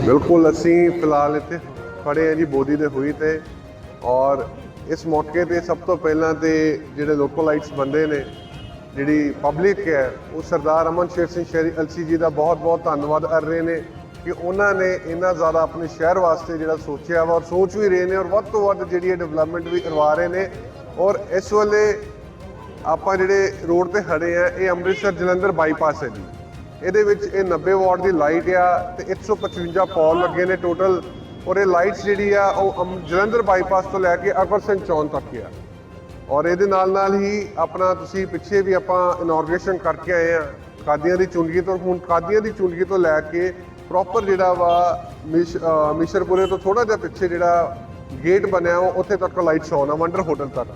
ਬਿਲਕੁਲ ਅਸੀਂ ਫਿਲਹਾਲ ਇੱਥੇ ਖੜੇ ਹਾਂ ਜੀ, ਬੋਦੀ ਦੇ ਹੋਈ ਤੇ। ਔਰ ਇਸ ਮੌਕੇ ਤੇ ਸਭ ਤੋਂ ਪਹਿਲਾਂ ਤੇ ਜਿਹੜੇ ਲੋਕਲ ਲਾਈਟਸ ਬੰਦੇ ਨੇ, ਜਿਹੜੀ ਪਬਲਿਕ ਹੈ, ਉਹ ਸਰਦਾਰ ਅਮਨ ਸ਼ੇਰ ਸਿੰਘ ਸ਼ਹਿਰੀ ਅਲਸੀ ਜੀ ਦਾ ਬਹੁਤ-ਬਹੁਤ ਧੰਨਵਾਦ ਕਰ ਰਹੇ ਨੇ ਕਿ ਉਹਨਾਂ ਨੇ ਇੰਨਾ ਜ਼ਿਆਦਾ ਆਪਣੇ ਸ਼ਹਿਰ ਵਾਸਤੇ ਜਿਹੜਾ ਸੋਚਿਆ ਵਾ ਔਰ ਸੋਚ ਵੀ ਰਹੇ ਨੇ ਔਰ ਵੱਧ ਤੋਂ ਵੱਧ ਜਿਹੜੀ ਡਿਵੈਲਪਮੈਂਟ ਵੀ ਕਰਵਾ ਰਹੇ ਨੇ। ਔਰ ਇਸ ਵੇਲੇ ਆਪਾਂ ਜਿਹੜੇ ਰੋਡ ਤੇ ਖੜੇ ਆ ਇਹ ਅੰਮ੍ਰਿਤਸਰ ਜਲੰਧਰ ਬਾਈਪਾਸ ਹੈ ਜੀ। ਇਹਦੇ ਵਿੱਚ ਇਹ 90 ਵਾਟ ਦੀ ਲਾਈਟ ਆ ਤੇ 155 ਪੌਲ ਲੱਗੇ ਨੇ ਟੋਟਲ। ਔਰ ਇਹ ਲਾਈਟਸ ਜਿਹੜੀ ਆ, ਉਹ ਅੰਮ- ਜਲੰਧਰ ਬਾਈਪਾਸ ਤੋਂ ਲੈ ਕੇ ਅਕਬਰ ਸਿੰਘ ਚੌਂਕ ਤੱਕ ਆ। ਔਰ ਇਹਦੇ ਨਾਲ ਨਾਲ ਹੀ ਆਪਣਾ ਤੁਸੀਂ ਪਿੱਛੇ ਵੀ ਆਪਾਂ ਇਨੋਗ੍ਰੇਸ਼ਨ ਕਰਕੇ ਆਏ ਆ, ਕਾਦੀਆਂ ਦੀ ਚੁੰਗੀ ਤੋਂ। ਹੁਣ ਕਾਦੀਆਂ ਦੀ ਚੁੰਗੀ ਤੋਂ ਲੈ ਕੇ ਪ੍ਰੋਪਰ ਜਿਹੜਾ ਵਾ ਮਿਸ਼- ਮਿਸ਼ਰਪੁਰੇ ਤੋਂ ਥੋੜਾ ਜਿਹਾ ਪਿੱਛੇ ਜਿਹੜਾ ਗੇਟ ਬਣਿਆ, ਉਹ ਉੱਥੇ ਤੱਕ ਲਾਈਟਸ ਆਨ ਆ ਵੰਡਰ ਹੋਟਲ ਤੱਕ।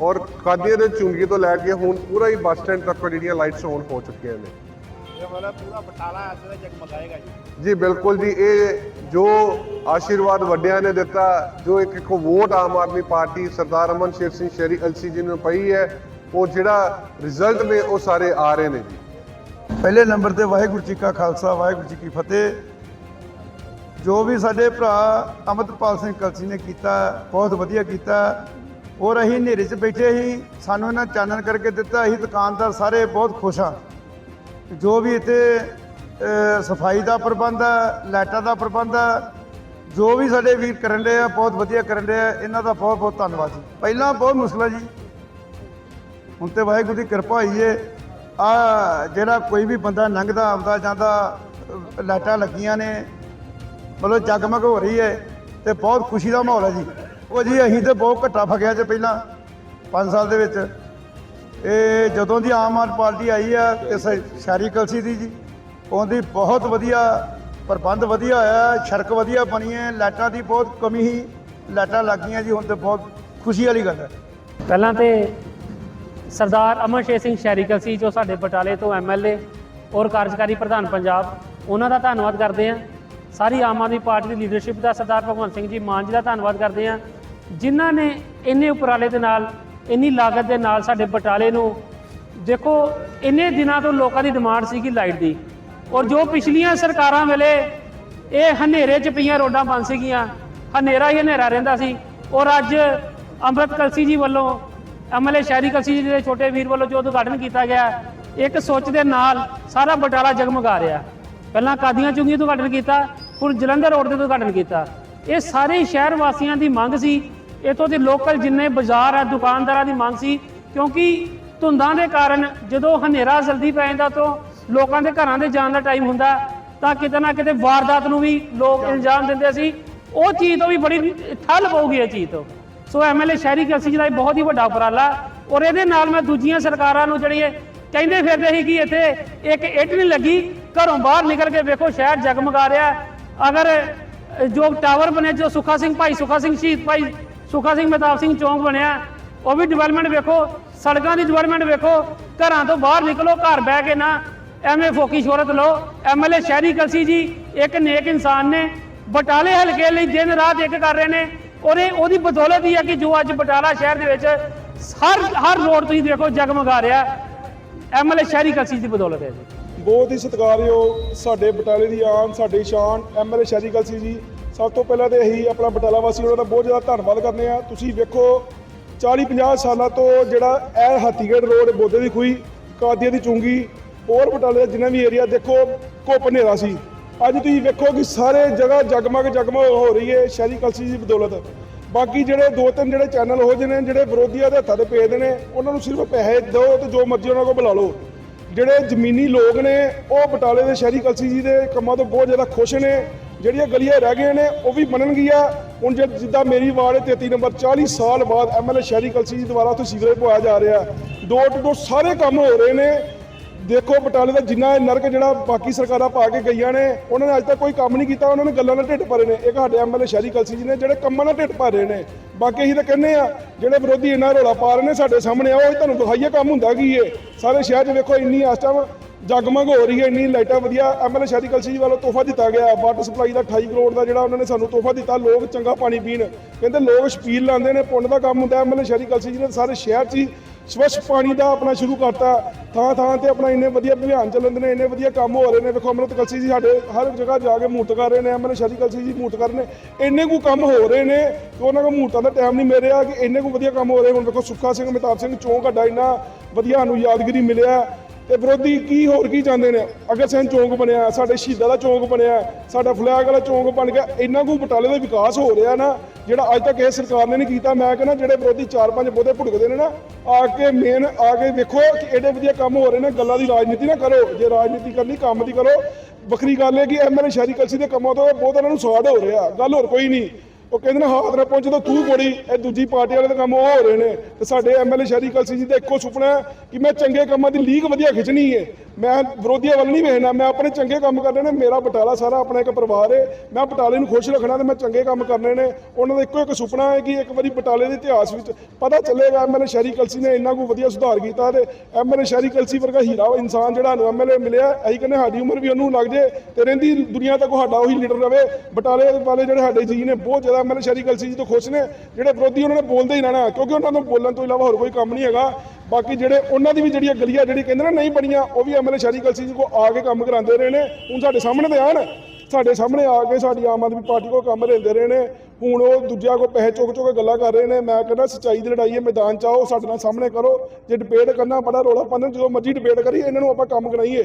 ਔਰ ਕਾਦੀਆਂ ਦੇ ਚੁੰਗੀ ਤੋਂ ਲੈ ਕੇ ਹੁਣ ਪੂਰਾ ਹੀ ਬੱਸ ਸਟੈਂਡ ਤੱਕ ਜਿਹੜੀਆਂ ਲਾਈਟਸ ਆਨ ਹੋ ਚੁੱਕੀਆਂ ਨੇ। ਇਹ ਮਤਲਬ ਪੂਰਾ ਬਟਾਲਾ ਅੱਜ ਦਾ ਜਗਮਗਾਏਗਾ ਜੀ। ਜੀ ਬਿਲਕੁਲ ਜੀ ਇਹ ਜੋ ਆਸ਼ੀਰਵਾਦ ਵੱਡਿਆਂ ਨੇ ਦਿੱਤਾ ਜੋ ਇੱਕ ਇੱਕ ਵੋਟ ਆਮ ਆਦਮੀ ਪਾਰਟੀ ਸਰਦਾਰ ਅਮਨ ਸ਼ੇਰ ਸਿੰਘ ਸ਼ੇਰੀ ਅਲਸੀ ਜੀ ਨੂੰ ਪਈ ਹੈ ਉਹ ਜਿਹੜਾ ਰਿਜ਼ਲਟ ਨੇ ਉਹ ਸਾਰੇ ਆ ਰਹੇ ਨੇ ਜੀ। ਪਹਿਲੇ ਨੰਬਰ ਤੇ ਵਾਹਿਗੁਰੂ ਜੀ ਕਾ ਖਾਲਸਾ ਵਾਹਿਗੁਰੂ ਜੀ ਕੀ ਫਤਿਹ। ਜੋ ਵੀ ਸਾਡੇ ਭਰਾ ਅਮਰਪਾਲ ਸਿੰਘ ਕਲਸੀ ਨੇ ਕੀਤਾ ਬਹੁਤ ਵਧੀਆ ਕੀਤਾ। ਔਰ ਅਸੀਂ ਹਨੇਰੇ 'ਚ ਬੈਠੇ ਹੀ ਸਾਨੂੰ ਇਹਨਾਂ ਚਾਨਣ ਕਰਕੇ ਦਿੱਤਾ ਅਸੀਂ ਦੁਕਾਨਦਾਰ ਸਾਰੇ ਬਹੁਤ ਖੁਸ਼ ਹਾਂ। ਜੋ ਵੀ ਇੱਥੇ ਸਫ਼ਾਈ ਦਾ ਪ੍ਰਬੰਧ ਹੈ ਲਾਈਟਾਂ ਦਾ ਪ੍ਰਬੰਧ ਹੈ ਜੋ ਵੀ ਸਾਡੇ ਵੀਰ ਕਰਨ ਰਹੇ ਆ ਬਹੁਤ ਵਧੀਆ ਕਰਨ ਰਹੇ ਆ ਇਹਨਾਂ ਦਾ ਬਹੁਤ ਬਹੁਤ ਧੰਨਵਾਦ ਜੀ। ਪਹਿਲਾਂ ਬਹੁਤ ਮੁਸ਼ਕਲ ਹੈ ਜੀ। ਹੁਣ ਤੇ ਵਾਹਿਗੁਰੂ ਦੀ ਕਿਰਪਾ ਹੋਈ ਏ। ਆ ਜਿਹੜਾ ਕੋਈ ਵੀ ਬੰਦਾ ਲੰਘਦਾ ਆਉਂਦਾ ਜਾਂਦਾ ਅ, ਲਾਈਟਾਂ ਲੱਗੀਆਂ ਨੇ ਮਤਲਬ ਜਗਮਗ ਹੋ ਰਹੀ ਹੈ ਤੇ ਬਹੁਤ ਖੁਸ਼ੀ ਦਾ ਮਾਹੌਲ ਹੈ ਜੀ। ਉਹ ਜੀ ਅਸੀਂ ਤੇ ਬਹੁਤ ਘੱਟਾ ਫਗਿਆ ਜੇ ਪਹਿਲਾਂ 5 ਸਾਲ ਦੇ ਵਿੱਚ। ਇਹ ਜਦੋਂ ਦੀ ਆਮ ਆਦਮੀ ਪਾਰਟੀ ਆਈ ਆ ਤੇ ਸ- ਸ਼ਹਿਰੀ ਕਲਸੀ ਦੀ ਜੀ, ਉਹਦੀ ਬਹੁਤ ਵਧੀਆ ਪ੍ਰਬੰਧ ਵਧੀਆ ਹੋਇਆ, ਸੜਕ ਵਧੀਆ ਬਣੀ ਹੈ, ਲਾਈਟਾਂ ਦੀ ਬਹੁਤ ਕਮੀ ਸੀ, ਲਾਈਟਾਂ ਲੱਗੀਆਂ ਜੀ, ਹੁਣ ਤੇ ਬਹੁਤ ਖੁਸ਼ੀ ਵਾਲੀ ਗੱਲ ਹੈ। ਪਹਿਲਾਂ ਤੇ ਸਰਦਾਰ ਅਮਰ ਸ਼ੇਰ ਸਿੰਘ ਸ਼ਹਿਰੀ ਕਲਸੀ, ਜੋ ਸਾਡੇ ਬਟਾਲੇ ਤੋਂ ਐਮਐਲਏ ਔਰ ਕਾਰਜਕਾਰੀ ਪ੍ਰਧਾਨ ਪੰਜਾਬ, ਉਹਨਾਂ ਦਾ ਧੰਨਵਾਦ ਕਰਦੇ ਹਾਂ। ਸਾਰੀ ਆਮ ਆਦਮੀ ਪਾਰਟੀ ਦੀ ਲੀਡਰਸ਼ਿਪ ਦਾ ਸਰਦਾਰ ਭਗਵੰਤ ਸਿੰਘ ਜੀ ਮਾਨ ਜੀ ਦਾ ਧੰਨਵਾਦ ਕਰਦੇ ਹਾਂ। ਜਿਨ੍ਹਾਂ ਨੇ ਇੰਨੇ ਉਪਰਾਲੇ ਦੇ ਨਾਲ ਇੰਨੀ ਲਾਗਤ ਦੇ ਨਾਲ ਸਾਡੇ ਬਟਾਲੇ ਨੂੰ, ਦੇਖੋ, ਇੰਨੇ ਦਿਨਾਂ ਤੋਂ ਲੋਕਾਂ ਦੀ ਡਿਮਾਂਡ ਸੀਗੀ ਲਾਈਟ ਦੀ। ਔਰ ਜੋ ਪਿਛਲੀਆਂ ਸਰਕਾਰਾਂ ਵੇਲੇ ਇਹ ਹਨੇਰੇ 'ਚ ਪਈਆਂ ਰੋਡਾਂ ਬੰਦ ਸੀਗੀਆਂ, ਹਨੇਰਾ ਹੀ ਹਨੇਰਾ ਰਹਿੰਦਾ ਸੀ। ਔਰ ਅੱਜ ਅੰਮ੍ਰਿਤ ਕਲਸੀ ਜੀ ਵੱਲੋਂ ਐਮਐਲਏ ਸ਼ਹਿਰੀ ਕਲਸੀ ਜੀ ਦੇ ਛੋਟੇ ਵੀਰ ਵੱਲੋਂ ਜੋ ਉਦਘਾਟਨ ਕੀਤਾ ਗਿਆ, ਇੱਕ ਸੋਚ ਦੇ ਨਾਲ ਸਾਰਾ ਬਟਾਲਾ ਜਗਮਗਾ ਰਿਹਾ। ਪਹਿਲਾਂ ਕਾਦੀਆਂ ਚੁੰਗੀ ਤੋਂ ਉਦਘਾਟਨ ਕੀਤਾ, ਹੁਣ ਜਲੰਧਰ ਰੋਡ ਤੇ ਉਦਘਾਟਨ ਕੀਤਾ। ਇਹ ਸਾਰੇ ਸ਼ਹਿਰ ਵਾਸੀਆਂ ਦੀ ਮੰਗ ਸੀ ਇਥੋਂ ਦੇ ਲੋਕਲ ਜਿੰਨੇ ਬਾਜ਼ਾਰ ਆ, ਦੁਕਾਨਦਾਰਾਂ ਦੀ ਮੰਗ ਸੀ, ਕਿਉਂਕਿ ਧੁੰਦਾਂ ਦੇ ਕਾਰਨ ਜਦੋਂ ਹਨੇਰਾ ਜਲਦੀ ਪੈ ਜਾਂਦਾ ਤਾਂ ਲੋਕਾਂ ਦੇ ਘਰਾਂ ਦੇ ਜਾਣ ਦਾ ਟਾਈਮ ਹੁੰਦਾ, ਤਾਂ ਕਿਤੇ ਨਾ ਕਿਤੇ ਵਾਰਦਾਤ ਨੂੰ ਵੀ ਲੋਕ ਇਲਜ਼ਾਮ ਦਿੰਦੇ ਸੀ। ਉਹ ਚੀਜ਼ ਤੋਂ ਵੀ ਬੜੀ ਠੱਲ ਪਊਗੀ ਇਹ ਚੀਜ਼ ਤੋਂ। ਸੋ ਐਮਐਲਏ ਸ਼ਹਿਰੀ ਕਲਸੀ ਜੀ ਦਾ ਇਹ ਬਹੁਤ ਹੀ ਵੱਡਾ ਉਪਰਾਲਾ ਔਰ ਇਹਦੇ ਨਾਲ ਮੈਂ ਦੂਜੀਆਂ ਸਰਕਾਰਾਂ ਨੂੰ ਜਿਹੜੀ ਕਹਿੰਦੇ ਫਿਰਦੇ ਸੀ ਕਿ ਇੱਥੇ ਇੱਕ ਇੱਟ ਨਹੀਂ ਲੱਗੀ, ਘਰੋਂ ਬਾਹਰ ਨਿਕਲ ਕੇ ਵੇਖੋ ਸ਼ਹਿਰ ਜਗਮਗਾ ਰਿਹਾ। ਅਗਰ ਜੋ ਟਾਵਰ ਬਣੇ, ਜੋ ਸੁਖਾ ਸਿੰਘ ਭਾਈ ਸੁਖਾ ਸਿੰਘ ਸ਼ਹੀਦ ਭਾਈ ਸੁਖਾ ਸਿੰਘ ਮਹਿਤਾਬ ਸਿੰਘ ਚੌਂਕ ਬਣਿਆ। ਉਹ ਵੀ ਡਿਵੈਲਪਮੈਂਟ ਵੇਖੋ, ਸੜਕਾਂ ਦੀ ਡਿਵੈਲਪਮੈਂਟ ਵੇਖੋ, ਘਰਾਂ ਤੋਂ ਬਾਹਰ ਨਿਕਲੋ, ਘਰ ਬਹਿ ਕੇ ਨਾ ਐਵੇਂ ਫੋਕੀ ਸ਼ੋਹਰਤ ਲਓ। ਐਮਐਲਏ ਸ਼ਹਿਰੀ ਕਲਸੀ ਜੀ, ਇੱਕ ਨੇਕ ਇਨਸਾਨ ਨੇ। ਬਟਾਲੇ ਹਲਕੇ ਲਈ ਦਿਨ ਰਾਤ ਇੱਕ ਕਰ ਰਹੇ ਨੇ। ਔਰ ਉਹਦੀ ਬਦੌਲਤ ਹੀ ਹੈ ਕਿ ਜੋ ਅੱਜ ਬਟਾਲਾ ਸ਼ਹਿਰ ਦੇ ਵਿੱਚ ਹਰ ਹਰ ਰੋਡ ਤੁਸੀਂ ਦੇਖੋ ਜਗਮਗਾ ਰਿਹਾ। ਐਮਐਲਏ ਸ਼ਹਿਰੀ ਕਲਸੀ ਦੀ ਬਦੌਲਤ ਹੈ ਜੀ। ਬਹੁਤ ਹੀ ਸਤਿਕਾਰਯੋਗ ਸਾਡੇ ਬਟਾਲੇ ਦੀ ਆਨ ਸਾਡੀ ਸ਼ਾਨ। ਐਮਐਲਏ ਸ਼ੈਰੀ ਕਲਸੀ ਜੀ ਸਭ ਤੋਂ ਪਹਿਲਾਂ ਤੇ ਇਹੀ ਆਪਣਾ ਬਟਾਲਾ ਵਾਸੀ ਉਹਨਾਂ ਦਾ ਬਹੁਤ ਜ਼ਿਆਦਾ ਧੰਨਵਾਦ ਕਰਨੇ ਆ ਤੁਸੀਂ ਵੇਖੋ 40 50 ਸਾਲਾਂ ਤੋਂ ਜਿਹੜਾ ਇਹ ਹਾਥੀਗੜ੍ਹ ਰੋਡ ਬੋਦੇ ਦੀ ਖੂਹੀ, ਕਾਦੀਆਂ ਦੀ ਚੁੰਗੀ, ਹੋਰ ਬਟਾਲੇ ਦਾ ਜਿੰਨਾ ਵੀ ਏਰੀਆ ਦੇਖੋ, ਘੁੱਪ ਹਨੇਰਾ ਸੀ। ਅੱਜ ਤੁਸੀਂ ਵੇਖੋ ਕਿ ਸਾਰੇ ਜਗ੍ਹਾ ਜਗਮਗ ਜਗਮਗ ਹੋ ਰਹੀ ਹੈ ਸ਼ਹਿਰੀ ਕਲਸੀ ਦੀ ਬਦੌਲਤ। ਬਾਕੀ ਜਿਹੜੇ ਦੋ ਤਿੰਨ ਜਿਹੜੇ ਚੈਨਲ ਹੋ ਜਿਹੇ ਨੇ, ਜਿਹੜੇ ਵਿਰੋਧੀਆਂ ਦੇ ਹੱਥਾਂ ਤੇ ਭੇਜਦੇ ਨੇ, ਉਹਨਾਂ ਨੂੰ ਸਿਰਫ ਪੈਸੇ ਦਿਓ ਤੇ ਜੋ ਮਰਜ਼ੀ ਉਹਨਾਂ ਕੋਲ ਬੁਲਾ ਲਓ। ਜਿਹੜੇ ਜ਼ਮੀਨੀ ਲੋਕ ਨੇ, ਉਹ ਬਟਾਲੇ ਦੇ ਸ਼ਹਿਰੀ ਕਲਸੀ ਜੀ ਦੇ ਕੰਮਾਂ ਤੋਂ ਬਹੁਤ ਜ਼ਿਆਦਾ ਖੁਸ਼ ਨੇ। ਜਿਹੜੀਆਂ ਗਲੀਆਂ ਰਹਿ ਗਈਆਂ ਨੇ, ਉਹ ਵੀ ਬਣਨਗੀਆਂ ਹੁਣ ਜੇ ਜਿੱਦਾਂ ਮੇਰੀ ਵਾਰਡ ਹੈ 33 ਨੰਬਰ 40 ਸਾਲ ਬਾਅਦ ਐਮਐਲਏ ਸ਼ਹਿਰੀ ਕਲਸੀ ਜੀ ਦੁਆਰਾ ਉੱਥੇ ਸੀਵਰੇਜ ਪਵਾਇਆ ਜਾ ਰਿਹਾ ਡੋਰ ਟੂ ਡੋਰ ਸਾਰੇ ਕੰਮ ਹੋ ਰਹੇ ਨੇ। ਦੇਖੋ, ਬਟਾਲੇ ਦਾ ਜਿੰਨਾ ਨਰਕ ਜਿਹੜਾ ਬਾਕੀ ਸਰਕਾਰਾਂ ਪਾ ਕੇ ਗਈਆਂ ਨੇ, ਉਹਨਾਂ ਨੇ ਅੱਜ ਤੱਕ ਕੋਈ ਕੰਮ ਨਹੀਂ ਕੀਤਾ, ਉਹਨਾਂ ਨੇ ਗੱਲਾਂ ਨਾਲ ਢਿੱਡ ਭਰੇ ਨੇ। ਇੱਕ ਸਾਡੇ ਐਮਐਲਏ ਸ਼ਹਿਰੀ ਕਲਸੀ ਜੀ ਨੇ, ਜਿਹੜੇ ਕੰਮਾਂ ਨਾਲ ਢਿੱਡ ਭਰ ਰਹੇ ਨੇ। ਬਾਕੀ ਅਸੀਂ ਤਾਂ ਕਹਿੰਦੇ ਆ ਜਿਹੜੇ ਵਿਰੋਧੀ ਇੰਨਾ ਰੌਲਾ ਪਾ ਰਹੇ ਨੇ ਸਾਡੇ ਸਾਹਮਣੇ ਆਓ ਅਸੀਂ ਤੁਹਾਨੂੰ ਦਿਖਾਈਏ ਕੰਮ ਹੁੰਦਾ ਕੀ ਏ। ਸਾਰੇ ਸ਼ਹਿਰ 'ਚ ਵੇਖੋ, ਇੰਨੀ ਇਸ ਟਾਈਮ ਜਗਮਗ ਹੋ ਰਹੀ ਹੈ, ਇੰਨੀ ਲਾਈਟਾਂ ਵਧੀਆ ਐਮਐਲਏ ਸ਼ਹਿਰੀ ਕਲਸੀ ਜੀ ਵੱਲੋਂ ਤੋਹਫਾ ਦਿੱਤਾ ਗਿਆ, ਵਾਟਰ ਸਪਲਾਈ ਦਾ 28 ਕਰੋੜ ਦਾ ਜਿਹੜਾ ਉਹਨਾਂ ਨੇ ਸਾਨੂੰ ਤੋਹਫਾ ਦਿੱਤਾ, ਲੋਕ ਚੰਗਾ ਪਾਣੀ ਪੀਣ। ਕਹਿੰਦੇ ਲੋਕ ਛਪੀਲ ਲਾਉਂਦੇ ਨੇ, ਪੁੰਨ ਦਾ ਕੰਮ ਹੁੰਦਾ ਐਮਐਲਏ ਸ਼ਹਿਰੀ ਕਲਸੀ ਜੀ ਨੇ ਸਾਰੇ ਸ਼ਹਿਰ 'ਚ ਹੀ ਸਵੱਛ ਪਾਣੀ ਦਾ ਆਪਣਾ ਸ਼ੁਰੂ ਕਰਤਾ। ਥਾਂ ਥਾਂ ਤੇ ਆਪਣਾ ਇੰਨੇ ਵਧੀਆ ਅਭਿਆਨ ਚੱਲਦੇ ਨੇ, ਇੰਨੇ ਵਧੀਆ ਕੰਮ ਹੋ ਰਹੇ ਨੇ। ਵੇਖੋ ਅਮਰਤ ਕਲਸੀ ਜੀ ਸਾਡੇ ਹਰ ਜਗ੍ਹਾ ਜਾ ਕੇ ਮੂਰਤ ਕਰ ਰਹੇ ਨੇ ਐਮਐਲਏ ਸ਼ਹਿਰੀ ਕਲਸੀ ਜੀ ਮੂਰਤ ਕਰ ਰਹੇ ਨੇ। ਇੰਨੇ ਕੁ ਕੰਮ ਹੋ ਰਹੇ ਨੇ ਕਿ ਉਹਨਾਂ ਕੋਲ ਮੂਰਤਾਂ ਦਾ ਟਾਈਮ ਨਹੀਂ ਮਿਲ ਰਿਹਾ ਕਿ ਇੰਨੇ ਕੁ ਵਧੀਆ ਕੰਮ ਹੋ ਰਹੇ ਹੁਣ ਵੇਖੋ ਸੁੱਖਾ ਸਿੰਘ ਮਹਿਤਾਬ ਸਿੰਘ ਚੌਂਕ ਸਾਡਾ ਇੰਨਾ ਵਧੀਆ ਸਾਨੂੰ ਯਾਦਗਿਰੀ ਮਿਲਿਆ। ਤੇ ਵਿਰੋਧੀ ਕੀ ਹੋਰ ਕੀ ਚਾਹੁੰਦੇ ਨੇ? ਅਗਰ ਸੈਨ ਚੌਂਕ ਬਣਿਆ, ਸਾਡੇ ਸ਼ਹੀਦਾਂ ਦਾ ਚੌਂਕ ਬਣਿਆ, ਸਾਡਾ ਫਲੈਗ ਵਾਲਾ ਚੌਂਕ ਬਣ ਗਿਆ, ਇੰਨਾ ਕੁ ਬਟਾਲੇ ਦਾ ਵਿਕਾਸ ਹੋ ਰਿਹਾ ਨਾ, ਜਿਹੜਾ ਅੱਜ ਤੱਕ ਇਹ ਸਰਕਾਰ ਨੇ ਨਹੀਂ ਕੀਤਾ, ਮੈਂ ਕਹਿੰਦਾ ਜਿਹੜੇ ਵਿਰੋਧੀ ਚਾਰ ਪੰਜ ਬੋਧੇ ਭੁੜਕਦੇ ਨੇ ਨਾ, ਆ ਕੇ ਮੇਨ ਆ ਕੇ ਵੇਖੋ ਕਿ ਐਡੇ ਵਧੀਆ ਕੰਮ ਹੋ ਰਹੇ ਨੇ, ਗੱਲਾਂ ਦੀ ਰਾਜਨੀਤੀ ਨਾ ਕਰੋ, ਜੇ ਰਾਜਨੀਤੀ ਕਰਨੀ, ਕੰਮ ਦੀ ਕਰੋ। ਵੱਖਰੀ ਗੱਲ ਹੈ ਕਿ ਐਮਐਲਏ ਸ਼ਹਿਰੀ ਕਲਸੀ ਦੇ ਕੰਮਾਂ ਤੋਂ ਬਹੁਤ ਇਹਨਾਂ ਨੂੰ ਸਵਾਦ ਹੋ ਰਿਹਾ, ਗੱਲ ਹੋਰ ਕੋਈ ਨਹੀਂ। ਉਹ ਕਹਿੰਦੇ ਨੇ ਹਾਥ ਨਾ ਪਹੁੰਚੇ ਤਾਂ ਤੂੰ ਕੋੜੀ, ਇਹ ਦੂਜੀ ਪਾਰਟੀ ਵਾਲੇ ਦੇ ਕੰਮ ਉਹ ਹੋ ਰਹੇ ਨੇ। ਤੇ ਸਾਡੇ ਐਮਐਲਏ ਸ਼ਹਿਰੀ ਕਲਸੀ ਜੀ ਦਾ ਇੱਕੋ ਸੁਪਨਾ ਕਿ ਮੈਂ ਚੰਗੇ ਕੰਮਾਂ ਦੀ ਲੀਗ ਵਧੀਆ ਖਿੱਚਣੀ ਹੈ। ਮੈਂ ਵਿਰੋਧੀਆਂ ਵੱਲ ਨਹੀਂ ਵੇਖਣਾ, ਮੈਂ ਆਪਣੇ ਚੰਗੇ ਕੰਮ ਕਰਨੇ ਨੇ, ਮੇਰਾ ਬਟਾਲਾ ਸਾਰਾ ਆਪਣਾ ਇੱਕ ਪਰਿਵਾਰ ਹੈ ਮੈਂ ਬਟਾਲੇ ਨੂੰ ਖੁਸ਼ ਰੱਖਣਾ ਤੇ ਮੈਂ ਚੰਗੇ ਕੰਮ ਕਰਨੇ ਨੇ। ਉਹਨਾਂ ਦਾ ਇੱਕੋ ਇੱਕ ਸੁਪਨਾ ਹੈ ਕਿ ਇੱਕ ਵਾਰੀ ਬਟਾਲੇ ਦੇ ਇਤਿਹਾਸ ਵਿੱਚ ਪਤਾ ਚੱਲੇਗਾ ਐਮਐਲਏ ਸ਼ਹਿਰੀ ਕਲਸੀ ਨੇ ਇੰਨਾ ਕੁ ਵਧੀਆ ਸੁਧਾਰ ਕੀਤਾ ਤੇ ਐਮਐਲਏ ਸ਼ਹਿਰੀ ਕਲਸੀ ਵਰਗਾ ਹੀਰਾ ਇਨਸਾਨ ਜਿਹੜਾ ਨੂੰ ਐਮਐਲਏ ਮਿਲਿਆ, ਅਸੀਂ ਕਹਿੰਦੇ ਸਾਡੀ ਉਮਰ ਵੀ ਉਹਨੂੰ ਲੱਗ ਜੇ ਤੇ ਰਹਿੰਦੀ ਦੁਨੀਆ ਤੱਕ ਸਾਡਾ ਉਹੀ ਲੀਡਰ ਰਵੇ। ਬਟਾਲੇ ਵਾਲੇ ਜਿਹੜੇ ਸਾਡੇ ਜੀ ਨੇ ਬਹੁਤ ਜ਼ਿਆਦਾ ਐਮਐਲਏ ਸ਼ਹਿਰੀ ਕਲਸੀ ਜੀ ਤੋਂ ਖੁਸ਼ ਨੇ, ਜਿਹੜੇ ਵਿਰੋਧੀ ਉਹਨਾਂ ਨੇ ਬੋਲਦੇ ਹੀ ਰਹਿਣਾ, ਕਿਉਂਕਿ ਉਹਨਾਂ ਨੂੰ ਬੋਲਣ ਤੋਂ ਇਲਾਵਾ ਹੋਰ ਕੋਈ ਕੰਮ ਨਹੀਂ ਹੈਗਾ। ਬਾਕੀ ਜਿਹੜੇ ਉਹਨਾਂ ਦੀ ਵੀ ਜਿਹੜੀਆਂ ਗਲੀਆਂ ਜਿਹੜੀ ਕਹਿੰਦੇ ਨਾ ਨਹੀਂ ਬਣੀਆਂ, ਉਹ ਵੀ ਐਮਐਲਏ ਸ਼ਹਿਰੀ ਕਲਸੀ ਜੀ ਕੋ ਆ ਕੇ ਕੰਮ ਕਰਾਉਂਦੇ ਰਹੇ ਨੇ। ਹੁਣ ਸਾਡੇ ਸਾਹਮਣੇ ਤੇ ਆਣ, ਸਾਡੇ ਸਾਹਮਣੇ ਆ ਕੇ ਸਾਡੀ ਆਮ ਆਦਮੀ ਪਾਰਟੀ ਕੋ ਕੰਮ ਲੈਂਦੇ ਰਹੇ ਨੇ। ਹੁਣ ਉਹ ਦੂਜਿਆਂ ਕੋ ਪੈਸੇ ਚੁੱਕ ਚੁੱਕ ਕੇ ਗੱਲਾਂ ਕਰ ਰਹੇ ਨੇ। ਮੈਂ ਕਹਿੰਦਾ, ਸੱਚਾਈ ਦੀ ਲੜਾਈ ਹੈ, ਮੈਦਾਨ ਚ ਆਓ, ਸਾਡੇ ਨਾਲ ਸਾਹਮਣੇ ਕਰੋ। ਜੇ ਡਿਬੇਟ ਕਰਨਾ, ਬੜਾ ਰੋਲਾ ਪਾਉਂਦੇ ਜਦੋਂ ਮਰਜ਼ੀ ਡਿਬੇਟ ਕਰੀਏ, ਇਹਨਾਂ ਨੂੰ ਆਪਾਂ ਕੰਮ ਕਰਾਈਏ।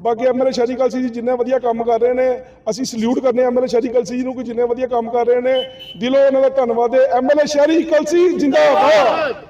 ਬਾਕੀ ਐਮਐਲਏ ਸ਼ਹਿਰੀ ਕਲਸੀ ਜੀ ਜਿੰਨੇ ਵਧੀਆ ਕੰਮ ਕਰ ਰਹੇ ਨੇ, ਅਸੀਂ ਸਲੂਟ ਕਰਨੇ ਐਮਐਲਏ ਸ਼ਹਿਰੀ ਕਲਸੀ ਜੀ ਨੂੰ ਕਿ ਜਿੰਨੇ ਵਧੀਆ ਕੰਮ ਕਰ ਰਹੇ ਨੇ। ਦਿਲੋਂ ਉਹਨਾਂ ਦਾ ਧੰਨਵਾਦ ਹੈ। ਐਮਐਲਏ ਸ਼ਹਿਰੀ ਕਲਸੀ, ਜਿੰਦਾਬਾਦ।